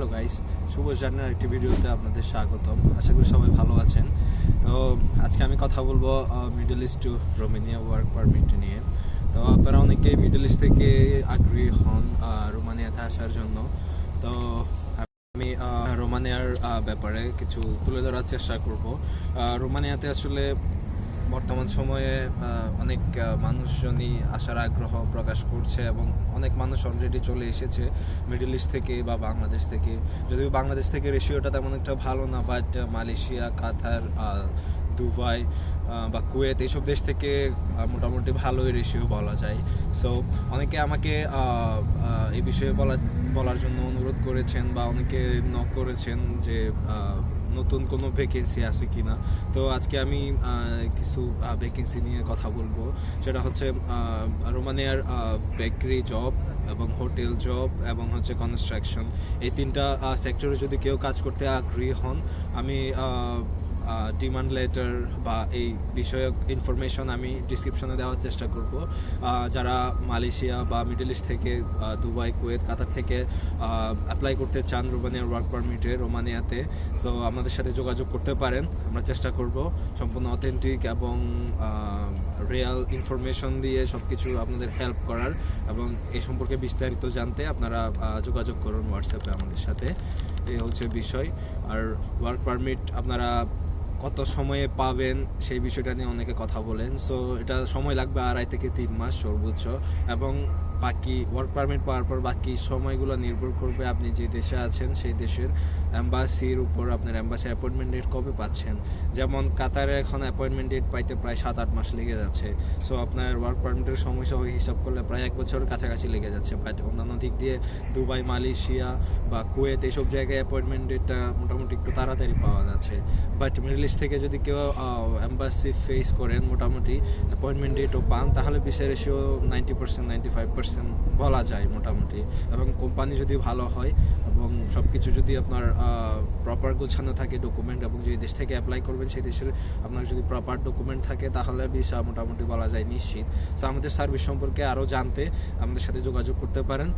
Hello guys, শুভ জানার একটি ভিডিওতে আপনাদের স্বাগতম। আশা করি সবাই ভালো আছেন। তো আজকে আমি কথা বলব Middle East to Romania work permit নিয়ে। তো আপনারা অনেকেই মিডল ইস্ট থেকে আগ্রহী হন রোমানিয়াতে আসার জন্য। তো আমি রোমানিয়ার ব্যাপারে কিছু তুলে ধরার চেষ্টা করব। রোমানিয়াতে আসলে বর্তমান সময়ে অনেক মানুষজনই আসার আগ্রহ প্রকাশ করছে এবং অনেক মানুষ অলরেডি চলে এসেছে মিডল ইস্ট থেকে বা বাংলাদেশ থেকে। যদিও বাংলাদেশ থেকে রেশিওটা তেমন একটা ভালো না বাট মালয়েশিয়া কাতার দুবাই বা কুয়েত এইসব দেশ থেকে মোটামুটি ভালোই রেশিও বলা যায়। সো অনেকে আমাকে এই বিষয়ে বলা, বলার জন্য অনুরোধ করেছেন বা অনেকে নক করেছেন যে নতুন কোনো ভ্যাকেন্সি আছে কি না তো আজকে আমি কিছু ভ্যাকেন্সি নিয়ে কথা বলব। সেটা হচ্ছে রোমানিয়ার বেকারি জব এবং হোটেল জব এবং হচ্ছে কনস্ট্রাকশন এই তিনটা সেক্টরে যদি কেউ কাজ করতে আগ্রহী হন, আমি ডিমান্ড লেটার বা এই বিষয়ক ইনফরমেশন আমি ডিসক্রিপশনে দেওয়ার চেষ্টা করব। যারা মালয়েশিয়া বা মিডল ইস্ট থেকে দুবাই, কুয়েত, কাতার থেকে অ্যাপ্লাই করতে চান রোমানিয়ার ওয়ার্ক পারমিটে রোমানিয়াতে সো আমাদের সাথে যোগাযোগ করতে পারেন, আমরা চেষ্টা করব সম্পূর্ণ অথেন্টিক এবং রিয়াল ইনফরমেশন দিয়ে সব কিছু আপনাদের হেল্প করার এবং এই সম্পর্কে বিস্তারিত জানতে আপনারা যোগাযোগ করুন হোয়াটসঅ্যাপে আমাদের সাথে। এই হচ্ছে বিষয়। আর ওয়ার্ক পারমিট আপনারা কত সময়ে পাবেন সেই বিষয়টা নিয়ে অনেকে কথা বলেন। সো এটা সময় লাগবে আড়াই থেকে তিন মাস সর্বোচ্চ। এবং বাকি ওয়ার্ক পারমিট পাওয়ার পর বাকি সময়গুলো নির্ভর করবে আপনি যে দেশে আছেন, সেই দেশের অ্যাম্বাসির উপর আপনার অ্যাম্বাসির অ্যাপয়েন্টমেন্ট ডেট কবে পাচ্ছেন। যেমন কাতারে এখন অ্যাপয়েন্টমেন্ট ডেট পাইতে প্রায় সাত আট মাস লেগে যাচ্ছে। সো আপনার ওয়ার্ক পারমিটের সময় সহ হিসাব করলে প্রায় এক বছর কাছাকাছি লেগে যাচ্ছে। বাট অন্যান্য দিক দিয়ে দুবাই, মালয়েশিয়া বা কুয়েত এইসব জায়গায় অ্যাপয়েন্টমেন্ট ডেটটা মোটামুটি একটু তাড়াতাড়ি পাওয়া যাচ্ছে। বাট মিডল ইস্ট থেকে যদি কেউ অ্যাম্বাসি ফেস করেন, মোটামুটি অ্যাপয়েন্টমেন্ট ডেটও পান, তাহলে বিশের ratio ninety percent ninety five percent বলা যায় মোটামুটি। এবং কোম্পানি যদি ভালো হয় এবং সব কিছু যদি আপনার প্রপার গোছানো থাকে ডকুমেন্ট এবং যে দেশ থেকে অ্যাপ্লাই করবেন সেই দেশের আপনার যদি প্রপার ডকুমেন্ট থাকে তাহলে ভিসা মোটামুটি বলা যায় নিশ্চিত। সো আমাদের সার্ভিস সম্পর্কে আরও জানতে আমাদের সাথে যোগাযোগ করতে পারেন।